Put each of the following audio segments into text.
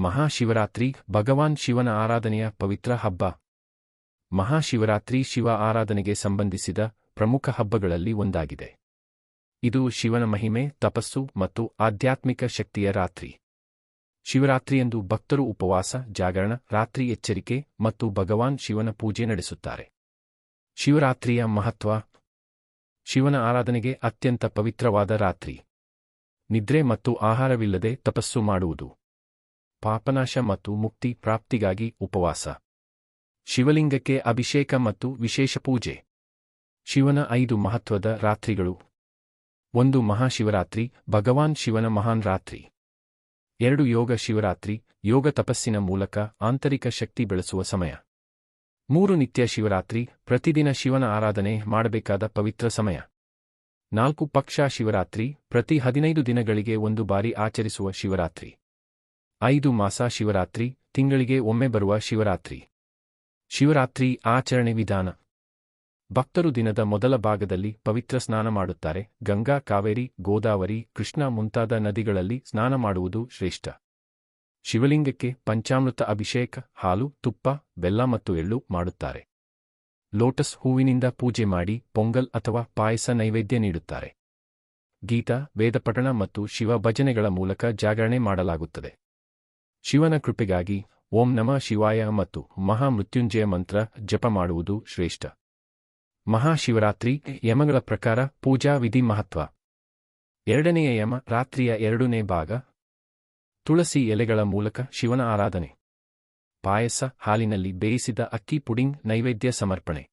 ಮಹಾಶಿವರಾತ್ರಿ, ಭಗವಾನ್ ಶಿವನ ಆರಾಧನೆಯ ಪವಿತ್ರ ಹಬ್ಬ. ಮಹಾಶಿವರಾತ್ರಿ ಶಿವ ಆರಾಧನೆಗೆ ಸಂಬಂಧಿಸಿದ ಪ್ರಮುಖ ಹಬ್ಬಗಳಲ್ಲಿ ಒಂದಾಗಿದೆ. ಇದು ಶಿವನ ಮಹಿಮೆ, ತಪಸ್ಸು ಮತ್ತು ಆಧ್ಯಾತ್ಮಿಕ ಶಕ್ತಿಯ ರಾತ್ರಿ. ಶಿವರಾತ್ರಿಯಂದು ಭಕ್ತರು ಉಪವಾಸ, ಜಾಗರಣ, ರಾತ್ರಿ ಎಚ್ಚರಿಕೆ ಮತ್ತು ಭಗವಾನ್ ಶಿವನ ಪೂಜೆ ನಡೆಸುತ್ತಾರೆ. ಶಿವರಾತ್ರಿಯ ಮಹತ್ವ. ಶಿವನ ಆರಾಧನೆಗೆ ಅತ್ಯಂತ ಪವಿತ್ರವಾದ ರಾತ್ರಿ. ನಿದ್ರೆ ಮತ್ತು ಆಹಾರವಿಲ್ಲದೆ ತಪಸ್ಸು ಮಾಡುವುದು. ಪಾಪನಾಶ ಮತ್ತು ಮುಕ್ತಿ ಪ್ರಾಪ್ತಿಗಾಗಿ ಉಪವಾಸ. ಶಿವಲಿಂಗಕ್ಕೆ ಅಭಿಷೇಕ ಮತ್ತು ವಿಶೇಷ ಪೂಜೆ. ಶಿವನ ಐದು ಮಹತ್ವದ ರಾತ್ರಿಗಳು. ಒಂದು ಮಹಾಶಿವರಾತ್ರಿ, ಭಗವಾನ್ ಶಿವನ ಮಹಾನ್ ರಾತ್ರಿ. ಎರಡು ಯೋಗ ಶಿವರಾತ್ರಿ, ಯೋಗ ತಪಸ್ಸಿನ ಮೂಲಕ ಆಂತರಿಕ ಶಕ್ತಿ ಬೆಳೆಸುವ ಸಮಯ. ಮೂರು ನಿತ್ಯ ಶಿವರಾತ್ರಿ, ಪ್ರತಿದಿನ ಶಿವನ ಆರಾಧನೆ ಮಾಡಬೇಕಾದ ಪವಿತ್ರ ಸಮಯ. ನಾಲ್ಕು ಪಕ್ಷ ಶಿವರಾತ್ರಿ, ಪ್ರತಿ ಹದಿನೈದು ದಿನಗಳಿಗೆ ಒಂದು ಬಾರಿ ಆಚರಿಸುವ ಶಿವರಾತ್ರಿ. ಐದು ಮಾಸ ಶಿವರಾತ್ರಿ, ತಿಂಗಳಿಗೆ ಒಮ್ಮೆ ಬರುವ ಶಿವರಾತ್ರಿ. ಶಿವರಾತ್ರಿ ಆಚರಣೆ ವಿಧಾನ. ಭಕ್ತರು ದಿನದ ಮೊದಲ ಭಾಗದಲ್ಲಿ ಪವಿತ್ರ ಸ್ನಾನ ಮಾಡುತ್ತಾರೆ. ಗಂಗಾ, ಕಾವೇರಿ, ಗೋದಾವರಿ, ಕೃಷ್ಣ ಮುಂತಾದ ನದಿಗಳಲ್ಲಿ ಸ್ನಾನ ಮಾಡುವುದು ಶ್ರೇಷ್ಠ. ಶಿವಲಿಂಗಕ್ಕೆ ಪಂಚಾಮೃತ ಅಭಿಷೇಕ, ಹಾಲು, ತುಪ್ಪ, ಬೆಲ್ಲ ಮತ್ತು ಎಳ್ಳು ಮಾಡುತ್ತಾರೆ. ಲೋಟಸ್ ಹೂವಿನಿಂದ ಪೂಜೆ ಮಾಡಿ ಪೊಂಗಲ್ ಅಥವಾ ಪಾಯಸ ನೈವೇದ್ಯ ನೀಡುತ್ತಾರೆ. ಗೀತ, ವೇದಪಠಣ ಮತ್ತು ಶಿವ ಭಜನೆಗಳ ಮೂಲಕ ಜಾಗರಣೆ ಮಾಡಲಾಗುತ್ತದೆ. ಶಿವನ ಕೃಪೆಗಾಗಿ ಓಂ ನಮ ಶಿವಾಯ ಮತ್ತು ಮಹಾಮೃತ್ಯುಂಜಯ ಮಂತ್ರ ಜಪ ಮಾಡುವುದು ಶ್ರೇಷ್ಠ. ಮಹಾಶಿವರಾತ್ರಿ ಯಮಗಳ ಪ್ರಕಾರ ಪೂಜಾ ವಿಧಿ ಮಹತ್ವ. ಎರಡನೆಯ ಯಮ ರಾತ್ರಿಯ ಎರಡನೇ ಭಾಗ. ತುಳಸಿ ಎಲೆಗಳ ಮೂಲಕ ಶಿವನ ಆರಾಧನೆ. ಪಾಯಸ ಹಾಲಿನಲ್ಲಿ ಬೇಯಿಸಿದ ಅಕ್ಕಿ ಪುಡಿಂಗ್ ನೈವೇದ್ಯ ಸಮರ್ಪಣೆ.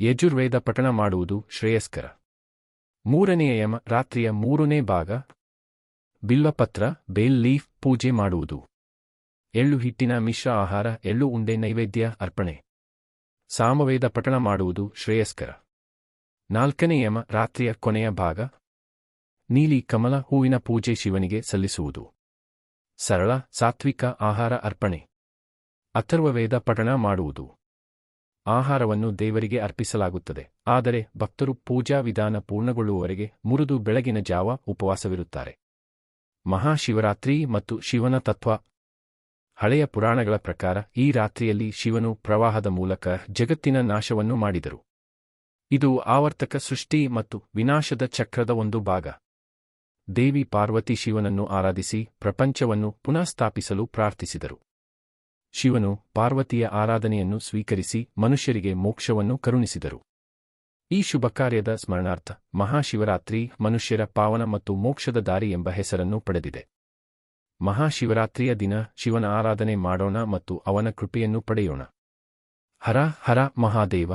ಯಜುರ್ವೇದ ಪಠಣ ಮಾಡುವುದು ಶ್ರೇಯಸ್ಕರ. ಮೂರನೆಯ ಯಮ ರಾತ್ರಿಯ ಮೂರನೇ ಭಾಗ. ಬಿಲ್ವಪತ್ರ, ಬೇಲ್ ಲೀಫ್ ಪೂಜೆ ಮಾಡುವುದು. ಎಳ್ಳು ಹಿಟ್ಟಿನ ಮಿಶ್ರ ಆಹಾರ, ಎಳ್ಳು ಉಂಡೆ ನೈವೇದ್ಯ ಅರ್ಪಣೆ. ಸಾಮವೇದ ಪಠಣ ಮಾಡುವುದು ಶ್ರೇಯಸ್ಕರ. ನಾಲ್ಕನೇ ಯಮ, ರಾತ್ರಿಯ ಕೊನೆಯ ಭಾಗ. ನೀಲಿ ಕಮಲ ಹೂವಿನ ಪೂಜೆ ಶಿವನಿಗೆ ಸಲ್ಲಿಸುವುದು. ಸರಳ, ಸಾತ್ವಿಕ ಆಹಾರ ಅರ್ಪಣೆ. ಅಥರ್ವವೇದ ಪಠಣ ಮಾಡುವುದು. ಆಹಾರವನ್ನು ದೇವರಿಗೆ ಅರ್ಪಿಸಲಾಗುತ್ತದೆ. ಆದರೆ ಭಕ್ತರು ಪೂಜಾ ವಿಧಾನ ಪೂರ್ಣಗೊಳ್ಳುವವರೆಗೆ ಮುರಿದು ಬೆಳಗಿನ ಜಾವ ಉಪವಾಸವಿರುತ್ತಾರೆ. ಮಹಾಶಿವರಾತ್ರಿ ಮತ್ತು ಶಿವನ ತತ್ವ ಹಳೆಯ ಪುರಾಣಗಳ ಪ್ರಕಾರ ಈ ರಾತ್ರಿಯಲ್ಲಿ ಶಿವನು ಪ್ರವಾಹದ ಮೂಲಕ ಜಗತ್ತಿನ ನಾಶವನ್ನು ಮಾಡಿದರು. ಇದು ಆವರ್ತಕ ಸೃಷ್ಟಿ ಮತ್ತು ವಿನಾಶದ ಚಕ್ರದ ಒಂದು ಭಾಗ. ದೇವಿ ಪಾರ್ವತಿ ಶಿವನನ್ನು ಆರಾಧಿಸಿ ಪ್ರಪಂಚವನ್ನು ಪುನಃಸ್ಥಾಪಿಸಲು ಪ್ರಾರ್ಥಿಸಿದರು. ಶಿವನು ಪಾರ್ವತಿಯ ಆರಾಧನೆಯನ್ನು ಸ್ವೀಕರಿಸಿ ಮನುಷ್ಯರಿಗೆ ಮೋಕ್ಷವನ್ನು ಕರುಣಿಸಿದರು. ಈ ಶುಭ ಕಾರ್ಯದ ಸ್ಮರಣಾರ್ಥ ಮಹಾಶಿವರಾತ್ರಿ ಮನುಷ್ಯರ ಪಾವನ ಮತ್ತು ಮೋಕ್ಷದ ದಾರಿ ಎಂಬ ಹೆಸರನ್ನು ಪಡೆದಿದೆ. ಮಹಾಶಿವರಾತ್ರಿಯ ದಿನ ಶಿವನ ಆರಾಧನೆ ಮಾಡೋಣ ಮತ್ತು ಅವನ ಕೃಪೆಯನ್ನು ಪಡೆಯೋಣ. ಹರ ಹರ ಮಹಾದೇವ.